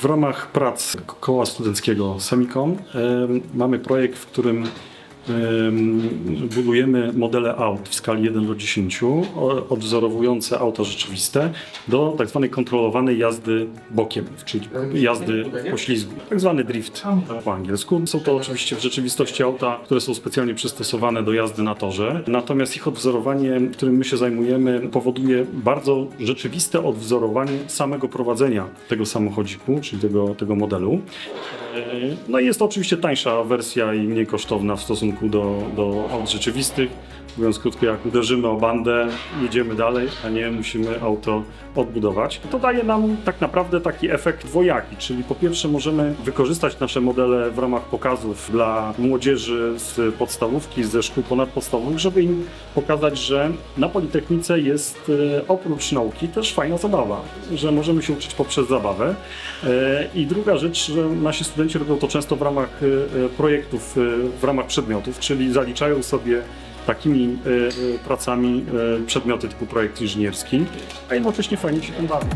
W ramach prac koła studenckiego Semicon em, mamy projekt, w którym budujemy modele aut w skali 1 do 10, o- odwzorowujące auta rzeczywiste do tak zwanej kontrolowanej jazdy bokiem, czyli jazdy po ślizgu, tak zwany drift po angielsku. Są to oczywiście w rzeczywistości auta, które są specjalnie przystosowane do jazdy na torze, natomiast ich odwzorowanie, którym my się zajmujemy, powoduje bardzo rzeczywiste odwzorowanie samego prowadzenia tego samochodziku, czyli tego, tego modelu. No i jest to oczywiście tańsza wersja i mniej kosztowna w stosunku do, do aut rzeczywistych. Mówiąc krótko, jak uderzymy o bandę, jedziemy dalej, a nie musimy auto odbudować. To daje nam tak naprawdę taki efekt dwojaki, czyli po pierwsze możemy wykorzystać nasze modele w ramach pokazów dla młodzieży z podstawówki, ze szkół ponadpodstawowych, żeby im pokazać, że na Politechnice jest e, oprócz nauki też fajna zabawa, że możemy się uczyć poprzez zabawę. E, I druga rzecz, że nasi studenci robią to często w ramach e, e, projektów, e, w ramach przedmiotów, czyli zaliczają sobie takimi pracami przedmioty typu projekt inżynierski, a jednocześnie fajnie się tym bawią.